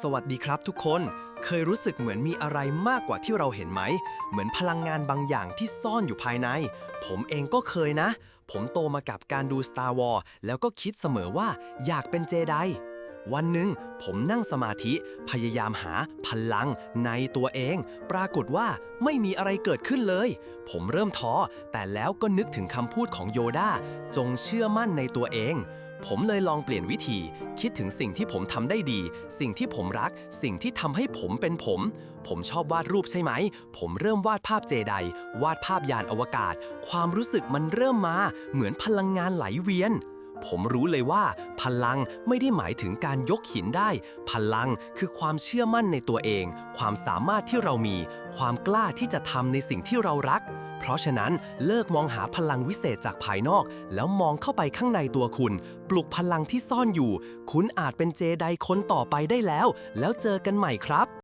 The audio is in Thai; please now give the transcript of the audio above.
สวัสดีครับทุกคน เคยรู้สึกเหมือนมีอะไรมากกว่าที่เราเห็นไหม เหมือนพลังงานบางอย่างที่ซ่อนอยู่ภายใน ผมเองก็เคยนะ ผมโตมากับการดู Star Wars แล้วก็คิดเสมอว่าอยากเป็นเจไดวันหนึ่งผมนั่งสมาธิพยายามหาพลังในตัวเอง ปรากฏว่าไม่มีอะไรเกิดขึ้นเลย ผมเริ่มท้อแต่แล้วก็นึกถึงคำพูดของโยดาจงเชื่อมั่นในตัวเอง ผมเลยลองเปลี่ยนวิธี คิดถึงสิ่งที่ผมทำได้ดี สิ่งที่ผมรัก สิ่งที่ทำให้ผมเป็นผม ผมชอบวาดรูปใช่ไหม ผมเริ่มวาดภาพเจได วาดภาพยานอวกาศ ความรู้สึกมันเริ่มมา เหมือนพลังงานไหลเวียน ผมรู้เลยว่า พลังไม่ได้หมายถึงการยกหินได้ พลังคือความเชื่อมั่นในตัวเอง ความสามารถที่เรามี ความกล้าที่จะทำในสิ่งที่เรารัก เพราะฉะนั้นเลิกมองหาพลังวิเศษจากภายนอก แล้วมองเข้าไปข้างในตัวคุณ ปลุกพลังที่ซ่อนอยู่ คุณอาจเป็นเจไดคนต่อไปได้แล้ว แล้วเจอกันใหม่ครับ